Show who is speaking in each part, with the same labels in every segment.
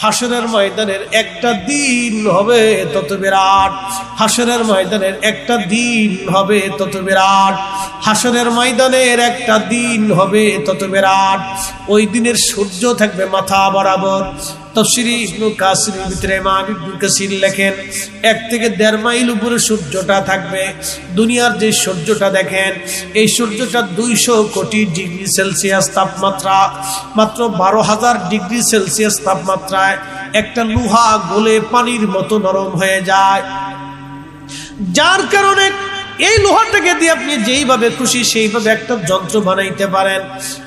Speaker 1: হাসরের ময়দানের একটা দিন হবে তত বিরাট। হাসনের ময়দানের একটা দিন হবে তত বিরাট। হাসনের ময়দানের একটা দিন হবে তত বিরাট। ওই দিনের সূর্য থাকবে মাথা বরাবর। তফসিরি ইবনু লেখেন, এক থেকে দেড় মাইল উপরে সূর্যটা থাকবে। দুনিয়ার যে সূর্যটা দেখেন, এই সূর্যটা দুইশো কোটি ডিগ্রি সেলসিয়াস তাপমাত্রা, মাত্র বারো হাজার ডিগ্রি সেলসিয়াস তাপমাত্রায় একটা লোহা গলে পানির মতো নরম হয়ে যায়। যার কারণে এই লোহাটাকে দিয়ে আপনি যেইভাবে খুশি সেইভাবে একটা যন্ত্র বানাইতে পারেন।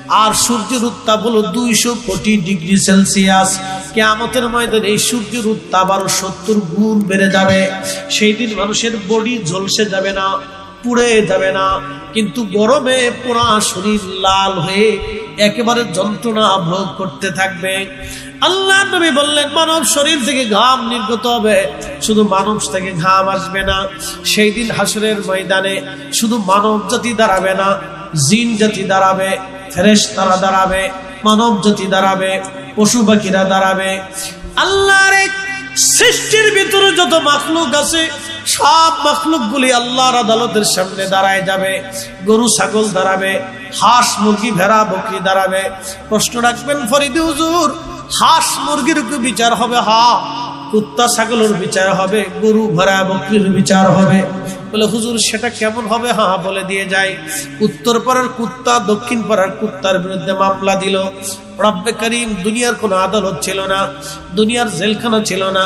Speaker 1: আর সূর্যের উত্তাপ হলো দুইশো কোটি ডিগ্রি সেলসিয়াস। কেয়ামতের ময়দানে এই সূর্যের উত্তাপ আরও সত্তর গুণ বেড়ে যাবে। সেই দিন মানুষের বডি ঝলসে যাবে না, পুড়ে যাবে না। কিন্তু গরমে পোড়া শরীর লাল হয়ে একেবারে যন্ত্রণা ভোগ করতে থাকবে। আল্লাহ নবী বললেন, মানব শরীর থেকে ঘাম নির্গত হবে। শুধু মানব থেকে ঘাম আসবে না। সেই দিন হাসরের ময়দানে শুধু মানব জাতি দাঁড়াবে না, জিন জাতি দাঁড়াবে ফেরেশ তারা দাঁড়াবে, মানব জাতি দাঁড়াবে, পশু পাখিরা দাঁড়াবে। আল্লাহর সৃষ্টির ভিতরে যত মাখলুক আছে সব মখলুক গুলি আল্লাহর আদালতের সামনে দাঁড়ায় যাবে। গরু, ছাগল দাঁড়াবে, হাঁস, মুরগি, ভেড়া, বকরি দাঁড়াবে। প্রশ্ন রাখবেন, ফরিদি হুজুর, হাঁস, মুরগির বিচার হবে? হা, কুত্তা, ছাগলের বিচার হবে, গরু, ভেড়া, বকরির বিচার হবে। বলে, হুজুর, সেটা কেমন হবে? হ্যাঁ বলে, দিয়ে যায়। উত্তর পাড়ার কুত্তা, দক্ষিণ পাড়ার কুত্তার বিরুদ্ধে মামলা দিল। রব্বে করিম, দুনিয়ার কোনো আদালত ছিল না, দুনিয়ার জেলখানা ছিল না,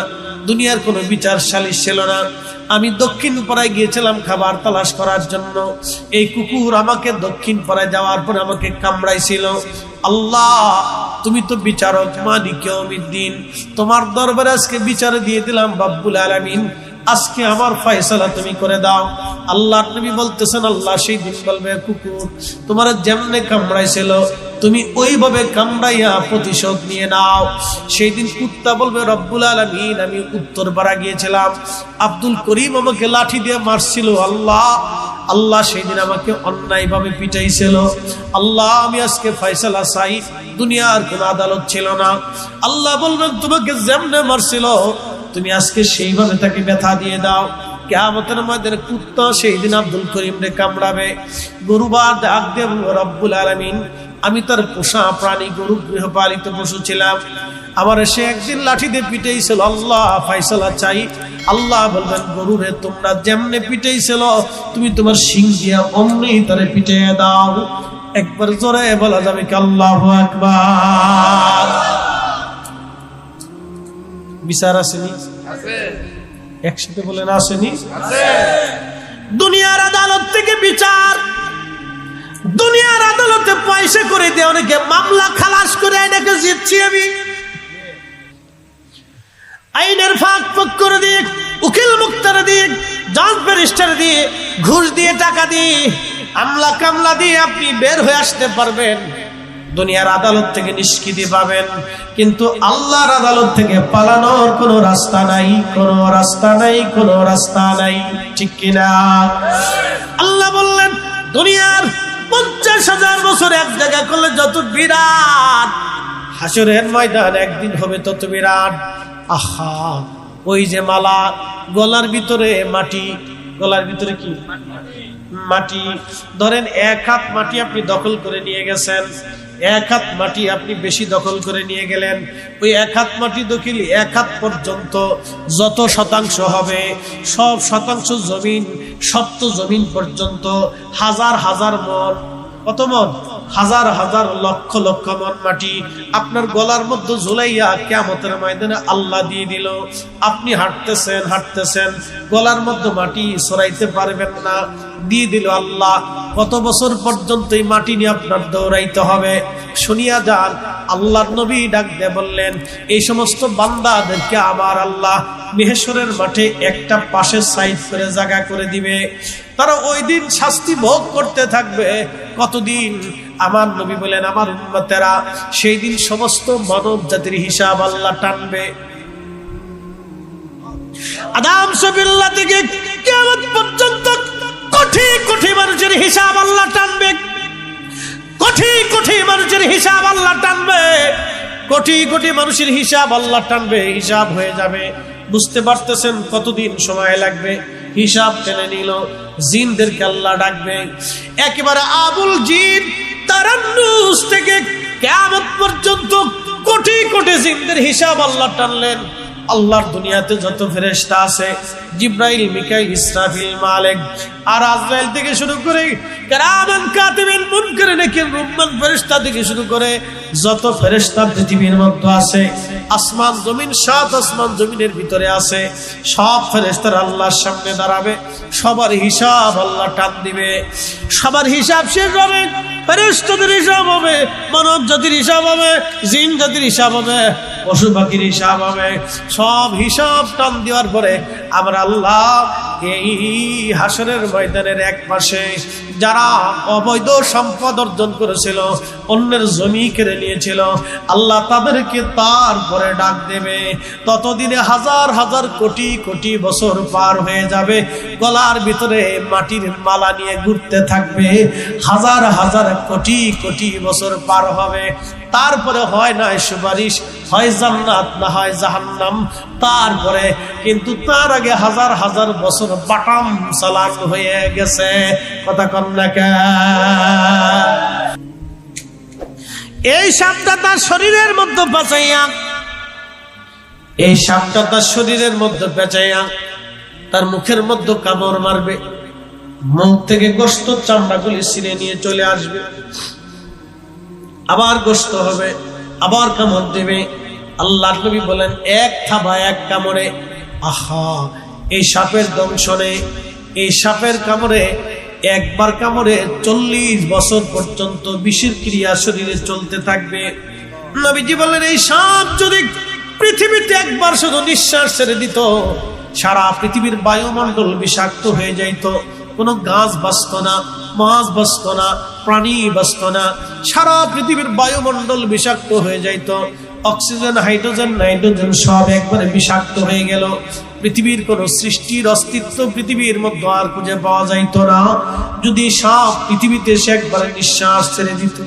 Speaker 1: দুনিয়ার কোনো বিচার সালিশ ছিল না। আমি দক্ষিণ পাড়ায় গিয়েছিলাম খাবার তালাশ করার জন্য। এই কুকুর আমাকে দক্ষিণ পাড়ায় যাওয়ার পরে আমাকে কামড়াইছিল। আল্লাহ, তুমি তো বিচারক দিন তোমার দরবারে আজকে বিচার দিয়ে দিলাম বাব্বুল আলমিন। আজকে আমার ফয়সালা তুমি করে দাও। আল্লাহ নবী বলতেছেন, আল্লাহ সেই দিন বলবে, কুকুর, তোমার যেমনে কামড়াইছিল, তুমি ওইভাবে কামড়াইয়া প্রতিশোধ নিয়ে নাও। সেই দিন কুত্তা বলবে, রব্বুল আলমিন, আমি উত্তর পাড়া গিয়েছিলাম। আব্দুল করিম আমাকে লাঠি দিয়ে মারছিল, আল্লাহ আল্লাহ সেই দিন আমাকে অন্যায়ভাবে পিটাইছিল। আল্লাহ, আমি আজকে ফয়সালা চাই, দুনিয়ার কোন আদালত ছিল না। আল্লাহ বলবেন, তোমাকে যেমনে মারছিল তুমি আজকে সেইভাবে তাকে ব্যথা দিয়ে দাও। কেমতের মধ্যে কুত্তা সেই দিন আব্দুল করিম রে কামড়াবে গরুবার ডাক দেব রব্বুল আলমিন, আমি তার পোষা প্রাণী, গরু গৃহপালিত পশু ছিলাম। আমার সে একদিন লাঠি দিয়ে পিটেইছিল, আল্লাহ ফাইসালা চাই। আল্লাহ বলবেন, গরু রে, তোমরা যেমনে পিটেইছিল, তুমি তোমার সিং দিয়া অমনি তারে পিটে দাও। একবার জোরে বলা যাবে কি আল্লাহ আকবার? বিচার আসেনি? একসাথে বলেন আসেনি? দুনিয়ার আদালত থেকে বিচার। দুনিয়ার আদালতে পয়সা করে দিয়ে অনেকে মামলা খালাস করে এটাকে জিতছি আমি। আইনের ফাঁক ফাঁক করে দিয়ে, উকিল মুক্তার দিয়ে, জাজ ব্যারিস্টার দিয়ে, ঘুষ দিয়ে টাকা দিয়ে, আমলা কামলা দিয়ে আপনি বের হয়ে আসতে পারবেন। দুনিয়ার আদালত থেকে নিষ্কৃতি পাবেন। কিন্তু আল্লাহর আদালত থেকে পালানোর কোনো রাস্তা নাই, কোনো রাস্তা নাই, কোনো রাস্তা নাই। ঠিক কিনা? আল্লাহ বললেন, দুনিয়ার পঞ্চাশ হাজার বছর এক জায়গা করলে যত বিরাট হাসরের ময়দান একদিন হবে তত বিরাট। আহা, ওই যে মালা, গলার ভিতরে মাটি। গলার ভিতরে কি? মাটি। ধরেন এক হাত মাটি আপনি দখল করে নিয়ে গেছেন। এক হাত মাটি আপনি বেশি দখল করে নিয়ে গেলেন, ওই এক হাত মাটি দখিল এক হাত পর্যন্ত যত শতাংশ হবে, সব শতাংশ জমিন, সপ্ত জমিন পর্যন্ত হাজার হাজার মন কত মন? হাজার হাজার, লক্ষ লক্ষ মন মাটি। আপনার গলার মধ্যে ঝুলাইয়া কেমতের ময়দানে আল্লাহ দিয়ে দিল। আপনি হাঁটতেছেন হাঁটতেছেন, গলার মধ্যে মাটি সরাইতে পারবেন না। দিয়ে দিল আল্লাহ, কত বছর পর্যন্ত এই মাটি নিয়ে আপনার দৌড়াইতে হবে? শুনিয়া যান, আল্লাহর নবী ডাক দিয়ে বললেন, এই সমস্ত বান্দাদেরকে আবার আল্লাহ মেহেশ্বরের মাঠে একটা পাশে সাইড করে জায়গা করে দিবে। তারা ওই দিন শাস্তি ভোগ করতে থাকবে। কতদিন? আমার নবী বলেন, আমার উন্মতেরা সেই দিন সমস্ত মানব জাতির হিসাব আল্লাহ টানবে। আদাম সবিল্লা থেকে কেমন পর্যন্ত কোটি কোটি মানুষের হিসাব আল্লাহ টানবে। কোটি কোটি মানুষের হিসাব আল্লাহ টানবে। কোটি কোটি মানুষের হিসাব আল্লাহ টানবে, হিসাব হয়ে যাবে। বুঝতে পারতেছেন কতদিন সময় লাগবে? হিসাব টেনে নিল। জিনদেরকে আল্লাহ ডাকবে। একেবারে আবুল জিন তারান্নুস থেকে কেমন পর্যন্ত কোটি কোটি জিনদের হিসাব আল্লাহ টানলেন। আল্লাহর দুনিয়াতে যত ফেরেস্তা আছে, জিব্রাইল, মিকাইল, ইসরাফিল, মালিক আর আজরাইল থেকে শুরু করে কেরামান, কাতিবিন মুনকারিন নাকির, রুম্মান ফেরেশতা থেকে শুরু করে যত ফেরেস্তা পৃথিবীর মধ্যে আছে আসমান জমিন, সাত আসমান জমিনের ভিতরে আছে। সব ফেরেস্তার আল্লাহর সামনে দাঁড়াবে। সবার হিসাব আল্লাহ টান দিবে। সবার হিসাব শেষ হবে। ফেরেশতাদের হিসাব হবে, মানব জাতির হিসাব হবে, জিন জাতির হিসাব হবে, পশু পাখির হিসাব হবে। সব হিসাব টান দেওয়ার পরে আমরা আল্লাহ এই হাসরের ময়দানের এক পাশে যারা অবৈধ সম্পদ অর্জন করেছিল, অন্যের জমি কেড়ে নিয়েছিল, আল্লাহ তাদেরকে তারপরে ডাক দেবে। ততদিনে হাজার হাজার কোটি কোটি বছর পার হয়ে যাবে, গলার ভিতরে মাটির মালা নিয়ে ঘুরতে থাকবে, হাজার হাজার কোটি কোটি বছর পার হবে। তারপরে হয় না সুপারিশ, হয় জান্নাত না হয় জাহান্নাম। তারপরে কিন্তু তার আগে হাজার হাজার বছর বাটাম চালান হয়ে গেছে। কথা কন না এই সাপটা তার শরীরের মধ্যে বাঁচাইয়া এই সাপটা তার শরীরের মধ্যে বেঁচাইয়া তার মুখের মধ্যে কামড় মারবে। মুখ থেকে গোস্ত চামড়াগুলি ছিঁড়ে নিয়ে চলে আসবে। আবার গোস্ত হবে, আবার কামড় দেবে। আল্লাহ নবী বলেন, এক থাবা এক কামড়ে। আহা, এই সাপের দংশনে, এই সাপের কামড়ে একবার কামড়ে চল্লিশ বছর পর্যন্ত বিষের ক্রিয়া শরীরে চলতে থাকবে। নবীজি বলেন এই সাপ যদি পৃথিবীতে একবার শুধু নিঃশ্বাস ছেড়ে দিত, সারা পৃথিবীর বায়ুমণ্ডল বিষাক্ত হয়ে যাইত। কোনো গাছ বাঁচত না, মাছ বাঁচত না, প্রাণী বাঁচত না, সারা পৃথিবীর বায়ুমণ্ডল বিষাক্ত হয়ে যাইত, অক্সিজেন, হাইড্রোজেন, নাইট্রোজেন সব একবারে বিষাক্ত হয়ে গেল। পৃথিবীর কোন সৃষ্টির অস্তিত্ব পৃথিবীর মধ্যে আর খুঁজে পাওয়া যাইত না। যদি সব পৃথিবীতে সে একবারে নিঃশ্বাস ছেড়ে দিত,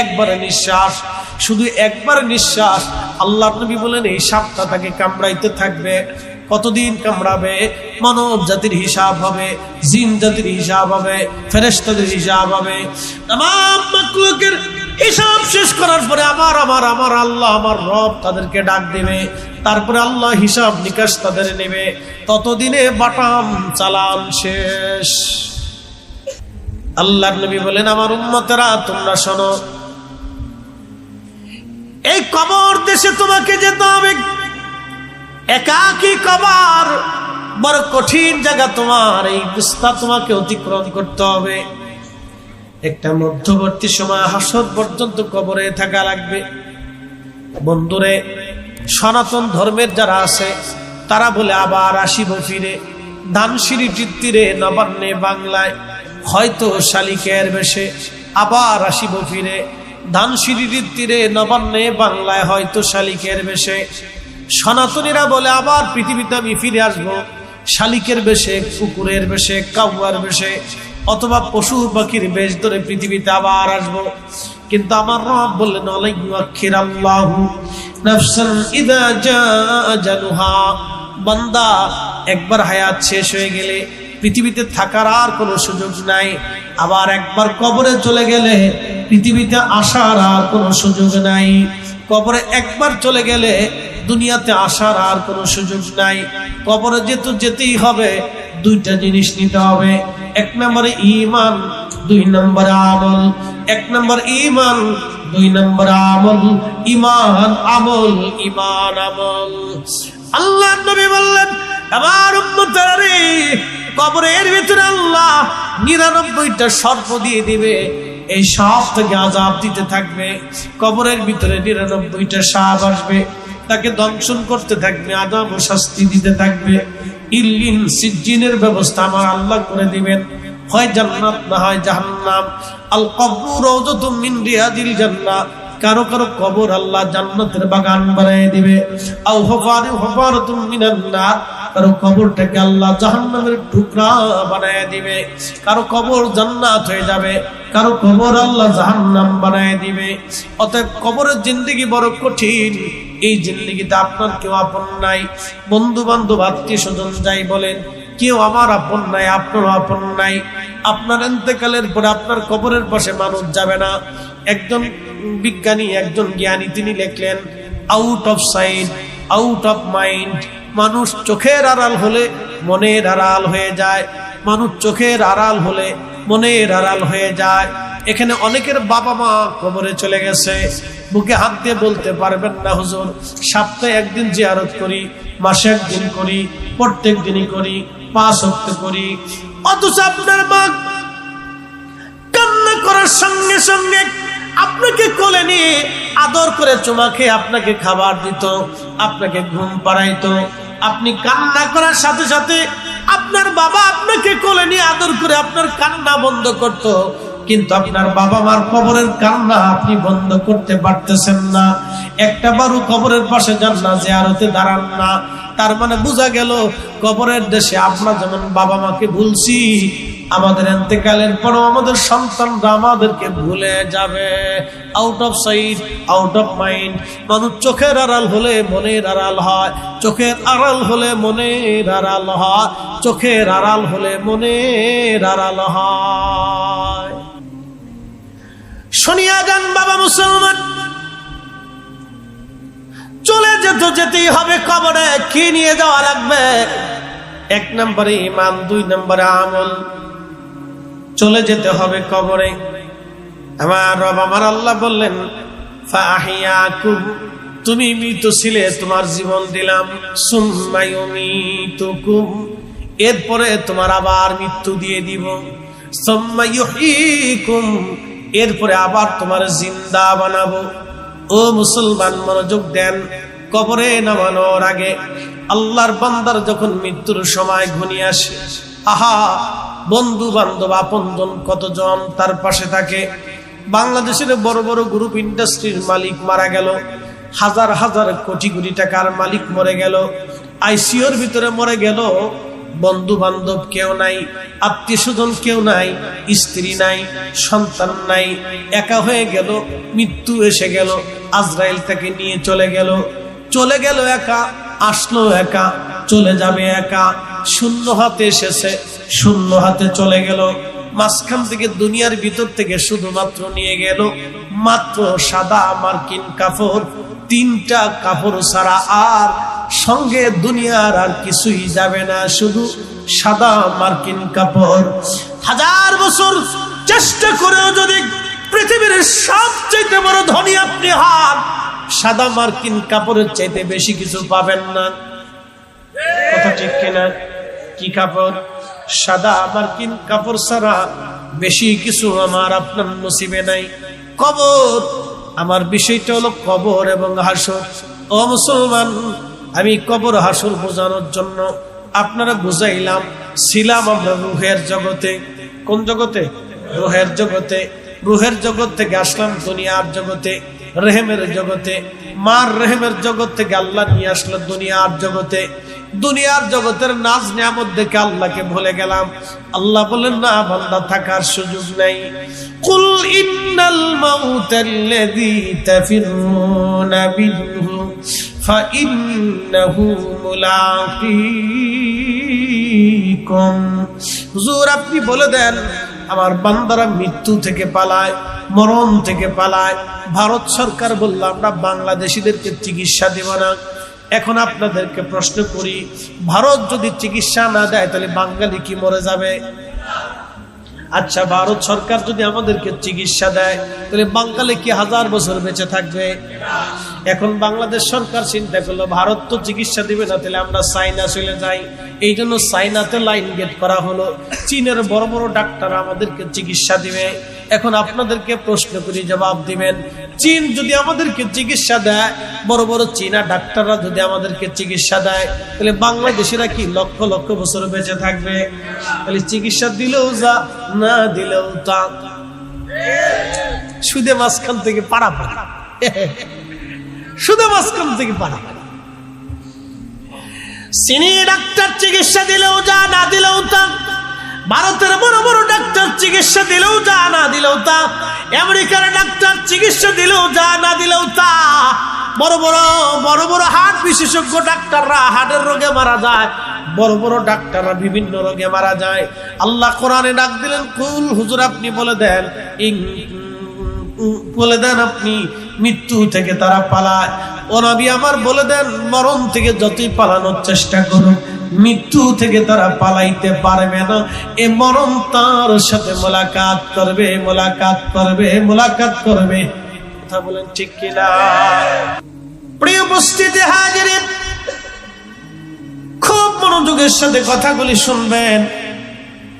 Speaker 1: একবারে নিঃশ্বাস, শুধু একবার নিঃশ্বাস, আল্লাহ নবী বলেন, এই সাপটা তাকে কামড়াইতে থাকবে। কতদিন কামড়াবে? মানব জাতির হিসাব হবে, জিন জাতির হিসাব হবে ফেরেস্তাদের হিসাব হবে। তাম হিসাব শেষ করার পরে আবার আমার আমার আল্লাহ আমার রব তাদেরকে ডাক দেবে। তারপরে আল্লাহ হিসাব নিকাশ তাদের নেবে। ততদিনে বাটাম চালান শেষ। আল্লাহ নবী বলেন, আমার উম্মতেরা, তোমরা শোনো। এই কবর দেশে তোমাকে যেতে হবে। একাকি কবর, বড় কঠিন জায়গা তোমার, এই বুস্তা তোমাকে অতিক্রম করতে হবে। একটা মধ্যবর্তী সময় হাসর পর্যন্ত কবরে থাকা লাগবে। বন্ধুরে, সনাতন ধর্মের যারা আছে, তারা বলে আবার আসিব ফিরে। ধানসিঁড়ি তীরে নবান্নে বাংলায়, হয়তো শালিকের বেশে আবার আসিব ফিরে। ধানসিঁড়ির তীরে নবান্নে বাংলায়, হয়তো শালিকের বেশে সনাতনীরা বলে, আবার পৃথিবীতে আমি ফিরে আসব। শালিকের বেশে, কুকুরের বেশে, কাউয়ার বেশে, অথবা পশু পাখির বেশ ধরে পৃথিবীতে আবার আসব। কিন্তু আমার রব বললেন আলাইয়াক্ষির আল্লাহ নাফসান ইদা জানুহা। বান্দা একবার হায়াত শেষ হয়ে গেলে পৃথিবীতে থাকার আর কোনো সুযোগ নাই। আবার একবার কবরে চলে গেলে পৃথিবীতে আসার আর কোনো সুযোগ নাই। কবরে একবার চলে গেলে দুনিয়াতে আসার আর কোনো সুযোগ নাই। কবরে যেহেতু যেতেই হবে, দুইটা জিনিস নিতে হবে। এক নম্বরে ইমান দুই নম্বরে আমল। এক নম্বর ইমান দুই নম্বর আমল। ইমান আমল ইমান আমল। আল্লাহ নবী বললেন, আমার উম্মতারে কবরের ভিতরে আল্লাহ নিরানব্বইটা সর্প দিয়ে দিবে। এই সাপ থেকে আজাব দিতে থাকবে। কবরের ভিতরে নিরানব্বইটা সাপ আসবে। তাকে দংশন করতে থাকবে আদম ও শাস্তি দিতে থাকবে। ইল্লিন সিজ্জিনের ব্যবস্থা আমার আল্লাহ করে দিবেন। হয় জান্নাত না হয় জাহান্নাম। আল কবরু রওজাতুম মিন রিয়াদিল জান্নাহ। কারও কারও কবর আল্লাহ জান্নাতের বাগান বানিয়ে দিবে। আও হফারি হফারাতুম মিনান নার। কারও কবরটাকে আল্লাহ জাহান্নামের টুকরা বানায় দিবে। কারও কবর জান্নাত হয়ে যাবে। কারও কবর আল্লাহ জাহান্নাম বানায় দিবে। অতএব কবরের জিন্দিগি বড় কঠিন। এই জিন্দিগিতে আপনার কেউ আপন নাই। বন্ধু বান্ধব আত্মীয় স্বজন যাই বলেন, কেউ আমার আপন নাই, আপনারও আপন নাই। আপনার এতেকালের পরে আপনার কবরের পাশে মানুষ যাবে না। একজন বিজ্ঞানী, একজন জ্ঞানী, তিনি লিখলেন out of sight out of mind মানুষ চোখের আড়াল হলে মনের আড়াল হয়ে যায়। মানুষ চোখের আড়াল হলে মনের আড়াল হয়ে যায়। এখানে অনেকের বাবা মা কবরে চলে গেছে। বুকে হাত দিয়ে বলতে পারবেন না, হুজুর। সপ্তাহে একদিন জিয়ারত করি, মাসে একদিন করি, প্রত্যেক দিনই করি, পাঁচ হপ্তে করি। অথচ আপনার মা কান্না করার সঙ্গে সঙ্গে আপনাকে কোলে নিয়ে আদর করে চুমা খেয়ে আপনাকে খাবার দিত, আপনাকে ঘুম পাড়াইতো। আপনি কান্না করার সাথে সাথে আপনার বাবা আপনাকে কোলে নিয়ে আদর করে আপনার কান্না বন্ধ করত। কিন্তু আপনার বাবা মার কবরের কান্না আপনি বন্ধ করতে পারতেছেন না। একটা বারু কবরের পাশে যান না যে আরতে দাঁড়ান না। তার মানে বোঝা গেল, কবরের দেশে আপনার যেমন বাবা মাকে ভুলছি আমাদের এতেকালের পরও আমাদের সন্তানরা আমাদেরকে ভুলে যাবে। Out of sight out of mind মানুষ চোখের আড়াল হলে মনের আড়াল হয়, চোখের আড়াল হলে মনের আড়াল হয়, চোখের আড়াল হলে মনের আড়াল হয়। শুনিয়া যান বাবা মুসলমান, চলে যেত যেতেই হবে কবরে, কি নিয়ে যাওয়া লাগবে? এক নম্বরে ইমান দুই নম্বরে আমল। চলে যেতে হবে কবরে। আমার রব, আমার আল্লাহ বললেন তুমি মৃত ছিলে, তোমার জীবন দিলাম। এরপরে তোমার আবার মৃত্যু দিয়ে দিব। এরপরে আবার তোমার জিন্দা বানাবো। ও মুসলমান, মনোযোগ দেন, কবরে নামানোর আগে আল্লাহর বান্দার যখন মৃত্যুর সময় ঘনিয়ে আসে আহা বন্ধু বান্ধব আপনজন কতজন তার পাশে থাকে। বাংলাদেশের বড় বড় গ্রুপ ইন্ডাস্ট্রির মালিক মারা গেল। হাজার হাজার কোটি কোটি টাকার মালিক মরে গেল। আইসিওর ভিতরে মরে গেল। বন্ধু বান্ধব কেউ নাই আত্মীয় স্বজন কেউ নাই, স্ত্রী নাই, সন্তান নাই, একা হয়ে গেল, মৃত্যু এসে গেল, আজরাইল তাকে নিয়ে চলে গেল। চলে গেল একা, আসলো একা, চলে যাবে একা। শূন্য হাতে এসেছে, শূন্য হাতে চলে গেল। মাঝখান থেকে দুনিয়ার ভিতর থেকে শুধুমাত্র নিয়ে গেল মাত্র সাদা মার্কিন কাপড়, তিনটা কাপড় ছাড়া আর সঙ্গে দুনিয়ার আর কিছুই যাবে না, শুধু সাদা মার্কিন কাপড়। হাজার বছর চেষ্টা করেও যদি পৃথিবীর সবচেয়ে বড় ধনী আপনি হাত সাদা মার্কিন কাপড়ের চাইতে বেশি কিছু পাবেন না। কথা ঠিক কিনা? কি কাপড় সাদা মার্কিন কাপড় ছাড়া বেশি কিছু আমার আপনার নসিবে নাই। কবর, আমার বিষয়টা হলো কবর এবং হাসর। ও মুসলমান, আমি কবর হাসর বোঝানোর জন্য আপনারা বুঝাইলাম, ছিলাম আমরা রুহের জগতে। কোন জগতে? রুহের জগতে। রুহের জগৎ থেকে আসলাম দুনিয়ার জগতে, রেহেমের জগতে। মার রেহেমের জগৎ থেকে আল্লাহ নিয়ে আসলো দুনিয়ার জগতে। দুনিয়ার জগতের নাজ নিয়ামত দেখে আল্লাহকে ভুলে গেলাম। আল্লাহ বলেন, না, বান্দা, থাকার সুযোগ নাই। কুল ইন্নাল মাউতাল্লাযী তাফিরুনা বিহু, ফাইন্নাহু মুলাকীকুম। হুজুর, আপনি বলে দেন, আমার বান্দারা মৃত্যু থেকে পালায়, মরণ থেকে পালায়। ভারত সরকার বলল, আমরা বাংলাদেশিদেরকে চিকিৎসা দেব না। এখন আপনাদেরকে প্রশ্ন করি, ভারত যদি চিকিৎসা না দেয়, তাহলে বাঙালি কি মরে যাবে? আচ্ছা ভারত সরকার যদি আমাদেরকে চিকিৎসা দেয়, তাহলে বাঙালি কি হাজার বছর বেঁচে থাকবে? এখন বাংলাদেশ সরকার চিন্তা করল, ভারত তো চিকিৎসা দিবে না, তাহলে আমরা চাইনা চলে যাই। এই জন্য চাইনাতে লাইন গেট করা হলো। চীনের বড় বড় ডাক্তার আমাদেরকে চিকিৎসা দিবে। এখন আপনাদেরকে প্রশ্ন করি, জবাব দিবেন। চীন যদি আমাদেরকে চিকিৎসা দেয়, বড় বড় চীনা ডাক্তাররা যদি আমাদেরকে চিকিৎসা দেয়, তাহলে বাংলাদেশিরা কি লক্ষ লক্ষ বছর বেঁচে থাকবে? তাহলে চিকিৎসা দিলেও যা, না দিলেও তা। সুদে মাঝখান থেকে পাড়া পাড়া। সুদে মাঝখান থেকে পাড়া পাড়া। সিনি ডাক্তার চিকিৎসা দিলেও যা, না দিলেও তা। ভারতের বড় বড় ডাক্তার চিকিৎসা দিলেও যা না দিলেও তা। আমেরিকার ডাক্তার চিকিৎসা দিলেও যা না দিলেও তা। বড় বড় বড় বড় হার্ট বিশেষজ্ঞ ডাক্তাররা হার্টের রোগে মারা যায়। বড় বড় ডাক্তাররা বিভিন্ন রোগে মারা যায়। আল্লাহ কোরআনে ডাক দিলেন, কুল, হুজুর আপনি বলে দেন বলে দেন আপনি মৃত্যু থেকে তারা পালায়। ও নবী আমার বলে দেন, মরণ থেকে যতই পালানোর চেষ্টা করুক মৃত্যু থেকে তারা পালাইতে পারবে না। এ মরণ তার সাথে মোলাকাত করবে মোলাকাত করবে মোলাকাত করবে। কথা বলেন ঠিক কিনা? প্রিয় উপস্থিতি হাজির, খুব মনোযোগের সাথে কথাগুলি শুনবেন।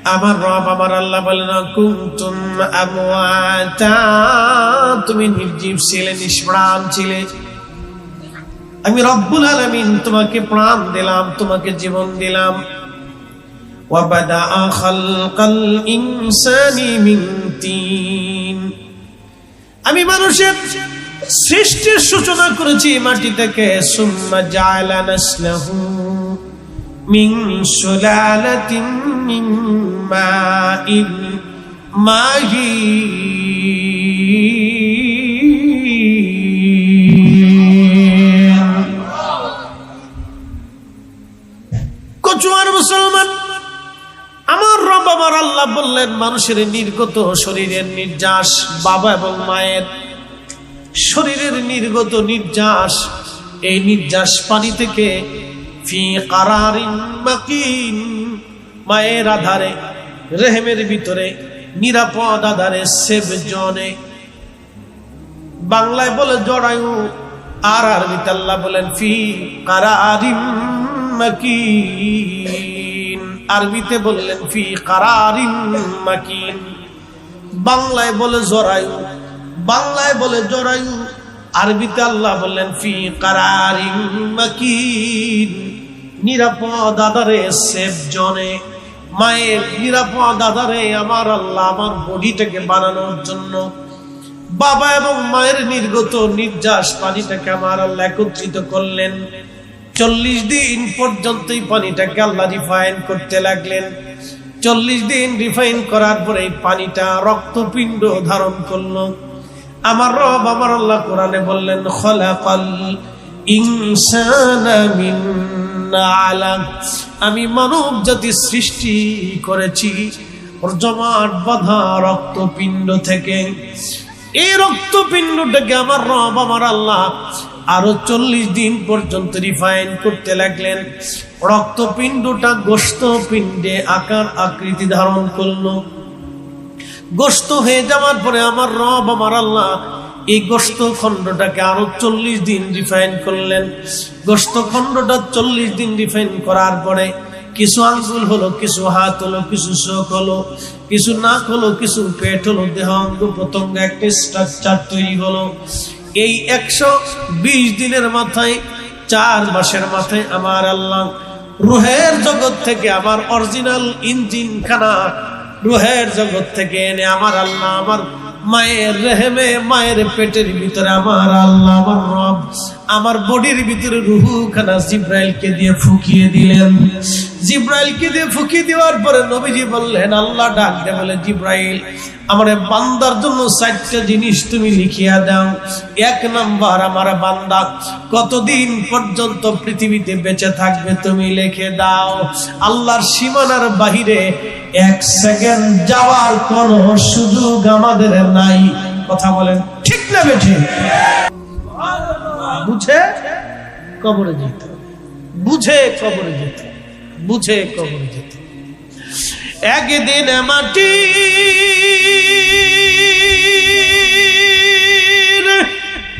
Speaker 1: আমার রব, আমার আল্লাহ বলেন কুমতুম আমওয়াতা? তুমি নির্জীব ছিলে, নিষ্প্রাণ ছিলে। আমি রব্বুল আলমিন তোমাকে প্রাণ দিলাম, তোমাকে জীবন দিলাম। আমি মানুষের সৃষ্টির সূচনা করেছি মাটি থেকে। মাহি কচুয়ার মুসলমান। আমার রব আমার আল্লাহ বললেন, মানুষের নির্গত শরীরের নির্যাস বাবা এবং মায়ের। শরীরের নির্গত নির্যাস, এই নির্যাস পানি থেকে মায়ের আধারে, রেহেমের ভিতরে, নিরাপদ আধারে সেব জনে। বাংলায় বলে জড়ায়ু, আর আরবিতে বলেন, ফি কারারিম মাকিন। আরবিতে বললেন, ফি কারারিম মাকিন। বাংলায় বলে, জরায়ু। বাংলায় বলে, জরায়ু। আরবিতে আল্লাহ বললেন, ফি কারারিম মাকিন। নিরাপদ আধারে সেফ জনে। মায়ের নিরাপদ আধারে আমার আল্লাহ আমার বডিটাকে বানানোর জন্য। বাবা এবং মায়ের নির্গত নির্যাস পানিটাকে আমার আল্লাহ একত্রিত করলেন। চল্লিশ দিন পর্যন্ত পানিটাকে আল্লাহ রিফাইন করতে লাগলেন। চল্লিশ দিন রিফাইন করার পরে পানিটা রক্তপিণ্ড ধারণ করল। আমার রব আমার আল্লাহ কোরআনে বললেন, খলাকাল ইনসানা আমি মানব জাতি সৃষ্টি করেছি জমাট বাঁধা রক্তপিণ্ড থেকে। এই রক্তপিণ্ডটাকে আমার রব আমার আল্লাহ আরও চল্লিশ দিন পর্যন্ত রিফাইন করতে লাগলেন। রক্তপিণ্ডটা গোস্ত পিণ্ডে আকার আকৃতি ধারণ করল। গোস্ত হয়ে যাওয়ার পরে আমার রব, আমার আল্লাহ এই গোস্ত খণ্ডটাকে আরও চল্লিশ দিন রিফাইন করলেন। গোস্ত খণ্ডটা চল্লিশ দিন রিফাইন করার পরে কিছু আঙ্গুল হলো, কিছু হাত হলো, কিছু চোখ হলো, কিছু নাক হলো, কিছু পেট হলো দেহ অঙ্গ প্রত্যঙ্গ একটা স্ট্রাকচার তৈরি হলো। এই একশো বিশ দিনের মাথায়, চার মাসের মাথায় আমার আল্লাহ রুহের জগৎ থেকে আমার অরিজিনাল ইঞ্জিন খানা রুহের জগৎ থেকে এনে আমার আল্লাহ, আমার মায়ের রেহেমে, মায়ের পেটের ভিতরে আমার আল্লাহ, আমার রব আমার বডির ভিতরে রুহু খানা জিব্রাইলকে দিয়ে ফুকিয়ে দিলেন। জিব্রাইলকে দিয়ে ফুকিয়ে দেওয়ার পরে নবীজি বললেন, আল্লাহ ডাক দে বলে, জিব্রাইল, আমার বান্দার জন্য চারটা জিনিস তুমি লিখিয়া দাও। এক নাম্বার, আমার বান্দা, কতদিন পর্যন্ত পৃথিবীতে বেঁচে থাকবে তুমি লিখে দাও। আল্লাহর সীমানার বাহিরে এক সেকেন্ড যাওয়ার কোনো সুযোগ আমাদের নাই। কথা বলেন, ঠিক না বেঠে বুঝে কবরে যেত। বুঝে কবরে যেত। বুঝে কবরে যেত। একদিন মাটি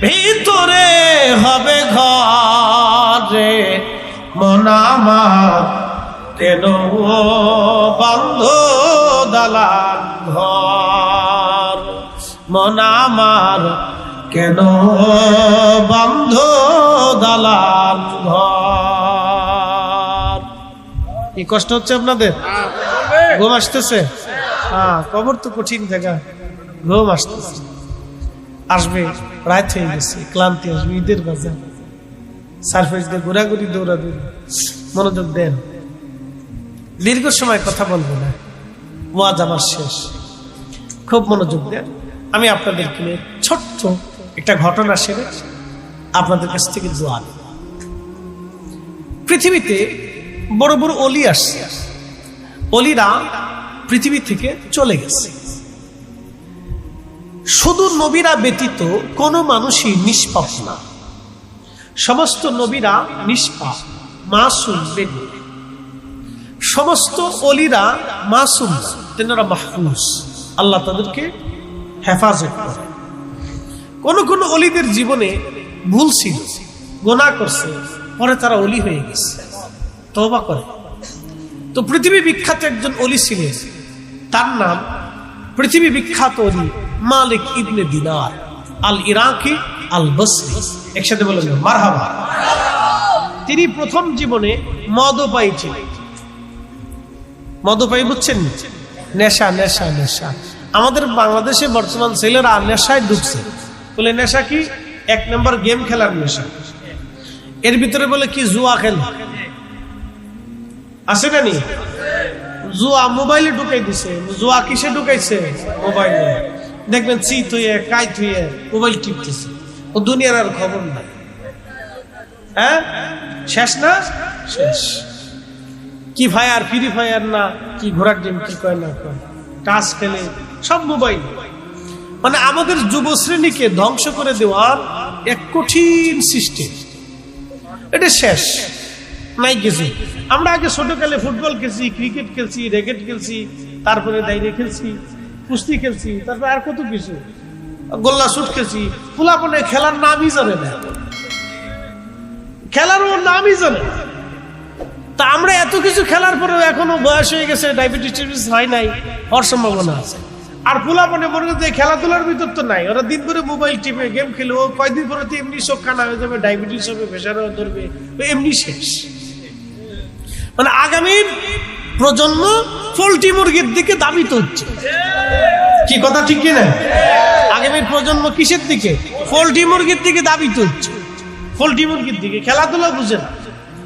Speaker 1: ভিতরে হবে ঘরে মনামা কেন বন্ধ দালান ঘর? মনামার কেন বন্ধ দালাল ঘর? কি কষ্ট হচ্ছে আপনাদের? ঘুম আসতেছে? হ্যাঁ কবর তো কঠিন জায়গা। ঘুম আসতেছে। আসবে, রাত হয়ে গেছে, ক্লান্তি আসবে, ঈদের বাজার। সারফেস দিয়ে ঘোরাঘুরি, দৌড়াদৌড়ি। মনোযোগ দেন। দীর্ঘ সময় কথা বলব না। ওয়াজ আমার শেষ। খুব মনোযোগ দেন। আমি আপনাদেরকে ছোট্ট একটা ঘটনা সেরে আপনাদের কাছ থেকে দোয়া পৃথিবীতে বড় বড় অলি আসছে। অলিরা পৃথিবী থেকে চলে গেছে। শুধু নবীরা ব্যতীত কোনো মানুষই নিষ্পাপ না। সমস্ত নবীরা নিষ্পাপ, মাসুম সমস্ত অলিরা মাসুম তেনারা মাহফুজ। আল্লাহ তাদেরকে হেফাজত করে কোন কোন অলিদের জীবনে ভুল ছিল গোনা করছে, পরে তারা অলি হয়ে গেছে তবা করে। তো পৃথিবী বিখ্যাত একজন অলি ছিলেন, তার নাম পৃথিবী বিখ্যাত অলি মালিক ইবনে দিনার আল ইরাকি আল বসরি একসাথে বলেন মারহাবা। তিনি প্রথম জীবনে মদপায়ী ছিলেন। মদপায়ী বুঝছেন? নেশা নেশা নেশা। আমাদের বাংলাদেশে বর্তমান ছেলেরা নেশায় ঢুকছে বলে, নেশা কি? এক নম্বর গেম খেলার নেশা। এর ভিতরে বলে কি, জুয়া খেল। আছে না নি? জুয়া মোবাইলে ঢুকাই দিছে। জুয়া কিসে ঢুকাইছে? মোবাইলে। দেখবেন চিত হইয়ে কাইত হইয়ে মোবাইল টিপতেছে। ও দুনিয়ার আর খবর নাই। হ্যাঁ? শেষ না? শেষ। কি ফায়ার, ফ্রি ফায়ার না? কি ঘোড়ার ডিম, কি কয় না কয়। টাচ খেলে, সব মোবাইল। মানে আমাদের যুব শ্রেণীকে ধ্বংস করে দেওয়ার এক কঠিন সিস্টেম। এটা শেষ। নাই কিছু। আমরা আগে ছোটকালে ফুটবল খেলছি, ক্রিকেট খেলছি রেকেট খেলছি, তারপরে দাইরে খেলছি, কুস্তি খেলছি, তারপরে আর কত কিছু। গোল্লা শুট খেলছি। ফুলাপনে খেলার নামই জানে না। খেলার ওর নামই জানে তা আমরা এত কিছু খেলার পরেও এখনও বয়স হয়ে গেছে, ডায়াবেটিস হয় নাই, হওয়ার সম্ভাবনা আছে। আর পোলাপনে মনে মনে করছে খেলাধুলার ভিতর তো নাই। ওরা দিন করে মোবাইল টিপে গেম খেলে। ও কয়দিন পরে তো এমনি চোখ কানা হয়ে যাবে, ডায়াবেটিস হবে প্রেশারও ধরবে। এমনি শেষ। মানে আগামীর প্রজন্ম পোল্ট্রি মুরগির দিকে দাবিত হচ্ছে কি কথা ঠিক কিনা? আগামীর প্রজন্ম কিসের দিকে? পোল্ট্রি মুরগির দিকে দাবিত হচ্ছে পোল্ট্রি মুরগির দিকে খেলাধুলা বুঝে না।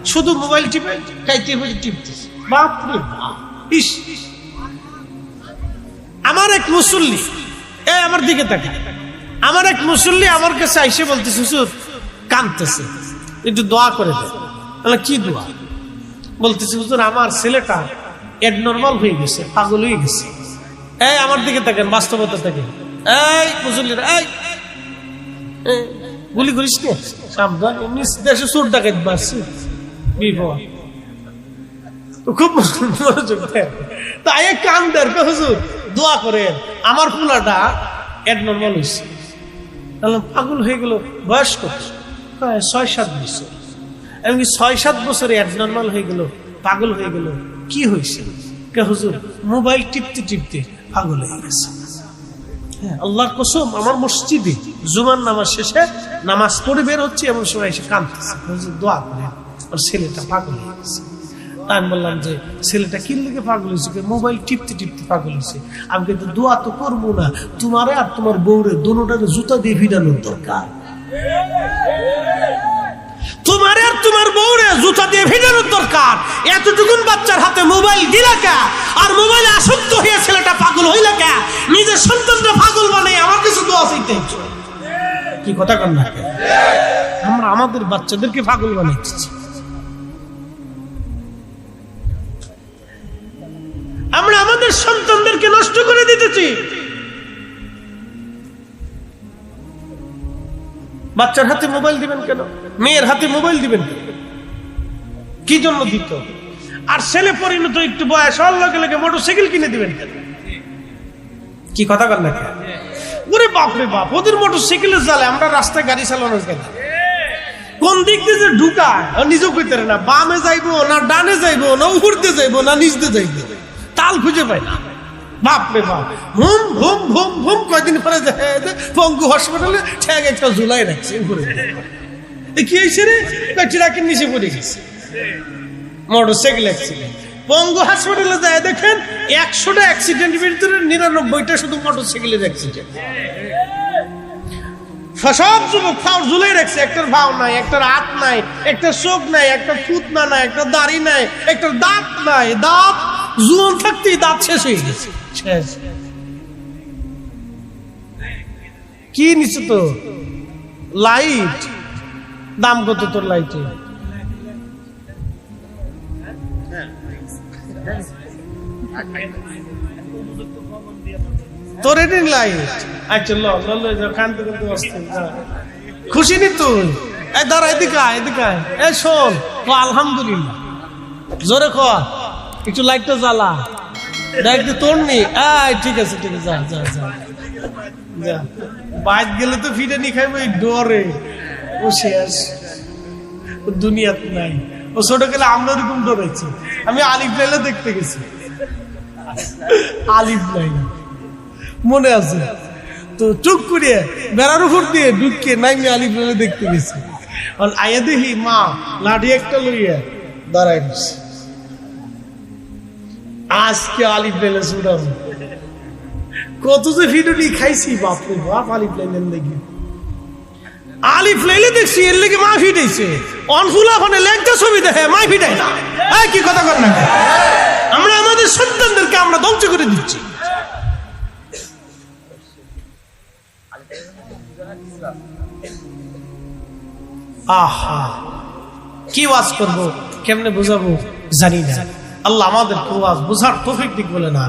Speaker 1: শুধু মোবাইল টিপে খাইতে টিপতেছে। বাপ। ইস। আমার এক মুসল্লি, এ আমার দিকে তাকা আমার এক মুসল্লি আমার কাছে আইসে বলতেছে, হুজুর কানতেছে একটু দোয়া করে দেয় কি দোয়া? বলতেছে, হুজুর, আমার ছেলেটা নর্মাল হয়ে গেছে, পাগল হয়ে গেছে। এই আমার দিকে তাকেন, বাস্তবতা থেকে এই মুসল্লিরা, এই গুলি করিস কে? সাবধান, এমনি দেশে সুর ডাকাত বাড়ছে। বিপদ। খুব মনোযোগ তাই কান কে হুজুর? দোয়া করেন আমার পোলাটা এড নর্মাল হয়েছে পাগল হয়ে গেল বয়স কত? ছয় সাত বছর। এমনকি ছয় সাত বছরে অ্যাবনর্মাল হয়ে গেল পাগল হয়ে গেল কি হয়েছে কে হুজুর মোবাইল টিপতে টিপতে পাগল হয়ে গেছে। হ্যাঁ, আল্লাহর কসম আমার মসজিদে জুমার নামাজ শেষে নামাজ পড়ে বের হচ্ছে এমন সময় এসে কাঁদতেছে। দোয়া করে ওর ছেলেটা পাগল হয়ে গেছে। তা আমি বললাম যে, ছেলেটা কি লেগে পাগল হয়েছে মোবাইল টিপতে টিপতে পাগল হয়েছে। আমি কিন্তু দোয়া তো করব না। তোমারে আর তোমার বউরে দুটারে জুতা দিয়ে ভিড়ানোর দরকার। তোমার আর তোমার বউরে জুতা দিয়ে ভিড়ানোর দরকার। এতটুকুন বাচ্চার হাতে মোবাইল দিলা কে? আর মোবাইলে আসক্ত হয়ে ছেলেটা পাগল হইলা কে? নিজের সন্তানটা পাগল বানাই আমার কিছু দোয়া চাইতে কি কথা কন আমরা আমাদের বাচ্চাদেরকে পাগল বানাইছি আমরা আমাদের সন্তানদেরকে নষ্ট করে দিতেছি। বাচ্চার হাতে মোবাইল দিবেন কেন? মেয়ের হাতে মোবাইল দিবেন কি জন্য দিত? আর ছেলে পরিণত একটু বয়স লগে লগে মোটরসাইকেল কিনে দিবেন কি কথা কর না ওরে বাপরে বাপ, ওদের মোটরসাইকেলের জালে আমরা রাস্তায় গাড়ি চালানোর কেন কোন দিক দিয়ে যে ঢুকায় নিজেও কইতে না, বামে যাইবো না ডানে যাইবো না উপর দিয়ে যাইবো না নিচতে যাইবো। তাল খুঁজে পায় না। বাপ রে বাপ। ভুম ভুম ভুম ভুম কয়দিন পরে পঙ্গু হসপিটালে ঠ্যাগ একটা ঝুলাই রাখছে এ কি হয়েছে রে? ট্রাকের নিচে পড়ে গেছে? মোটরসাইকেল অ্যাক্সিডেন্ট পঙ্গু হাসপাতালে যায়, দেখেন, একশোটা অ্যাক্সিডেন্ট ভিতরে নিরানব্বইটা শুধু মোটরসাইকেলের অ্যাক্সিডেন্ট সব যুবক ফাও ঝুলে রাখছে, একটার ভাও নাই, একটার হাত নাই একটা চোখ নাই, একটা ফুতনা নাই, একটা দাড়ি নাই একটা দাঁত নাই, দাঁত জুয়ন থাকতেই দাঁত শেষ হয়ে গেছে। শেষ। কি নিচে তো? লাইট। দাম কত তোর লাইটে? তোর এদিন লাইট। আচ্ছা ল কানতে কানতে অস্থির খুশি নি তুই? এ দাঁড়া এদিকে আয় এদিকে আয়। এ শোন আলহামদুলিল্লাহ। জোরে ক। একটু লাইটটা জ্বালা। যে তোর নি। আয় ঠিক আছে ঠিক আছে, যা যা যা। যা। বাইক গেলে তো ফিরে নি খাইবো এই ডরে ও শেষ ও দুনিয়াত নাই। ও ছোট গেলে আমরা ওরকম ডরেছি আমি আলিফ লাইলা দেখতে গেছি। আলিফ লাইলা। মনে আছে? তো চুপ করিয়ে বেড়ার উপর দিয়ে ঢুকিয়ে নাইমে আলিফ লাইলা দেখতে গেছি। আয়া দেখি, মা, লাঠি একটা লইয়া দাঁড়াই গেছে আজকে আলিফ লাইলা শুনাম কত যে ভিডিওটি খাইছি, বাপরে বাপ, আলিফ লাইলেন দেখি আলিফ লাইলে দেখছি, এর লেগে মা ফিটাইছে অনফুলা ওখানে লেগটা ছবি দেখে, মা ফিটাই না। এই, কি কথা কর না আমরা আমাদের সন্তানদেরকে আমরা ধ্বংস করে দিচ্ছি। আহা, কি ওয়াজ করব? কেমনে বুঝাবো? জানি না। আল্লাহ আমাদের ওয়াজ বুঝার তৌফিক দিক বলে না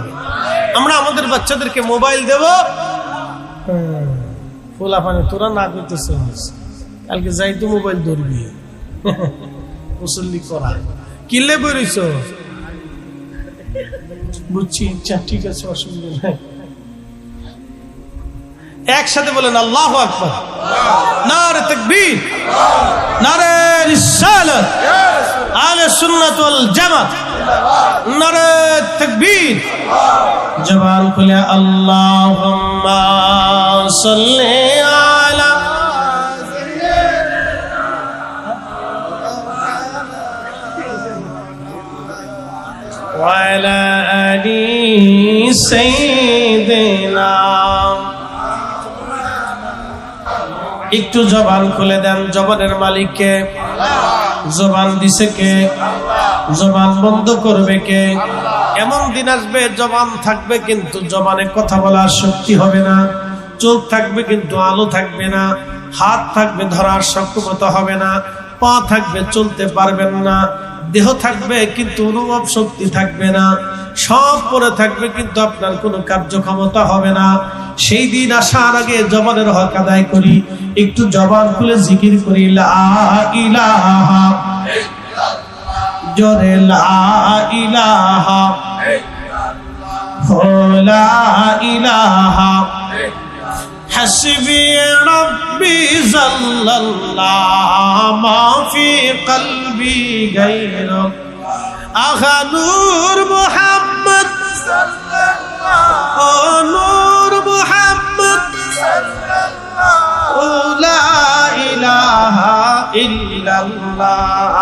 Speaker 1: আমরা আমাদের বাচ্চাদেরকে মোবাইল দেব। ফুলা পানি তোরা না করতেছে কালকে যাই তো মোবাইল ধরবি। মুসল্লি করা। কিনলে বেরোইছ? বুঝছি আচ্ছা ঠিক আছে, অসুবিধা নাই। একসাথে বলেন, আল্লাহ আকবর। নারে তকবীর। নারে রিসালাত। আলে সুন্নাত ওয়াল জামাত। নারে তকবীর জবান খুলে আল্লাহুম্মা সাল্লি আলা وعلى آل سيدنا একটু জবান খুলে দেন জবানের মালিককে জবান দিছে কে জবান বন্ধ করবে কে? এমন দিন আসবে? জবান থাকবে কিন্তু জবানে কথা বলার শক্তি হবে না। চোখ থাকবে কিন্তু আলো থাকবে না। হাত থাকবে ধরার সক্ষমতা হবে না। পা থাকবে চলতে পারবেন না। দেহ থাকবে কিন্তু অনুভব শক্তি থাকবে না। সব পরে থাকবে কিন্তু আপনার কোনো কার্যক্ষমতা হবে না। সেই দিন আসার আগে জবানের হক আদায় করি। একটু জবান খুলে জিকির করি। ইলাহা জোরে লা ইলাহা হো লা ইলাহা حسبي ربي زل الله ما في قلبي غيرك أخا نور محمد ও নূর মুহাম্মদ ও লা ইলাহা ইল্লাল্লাহ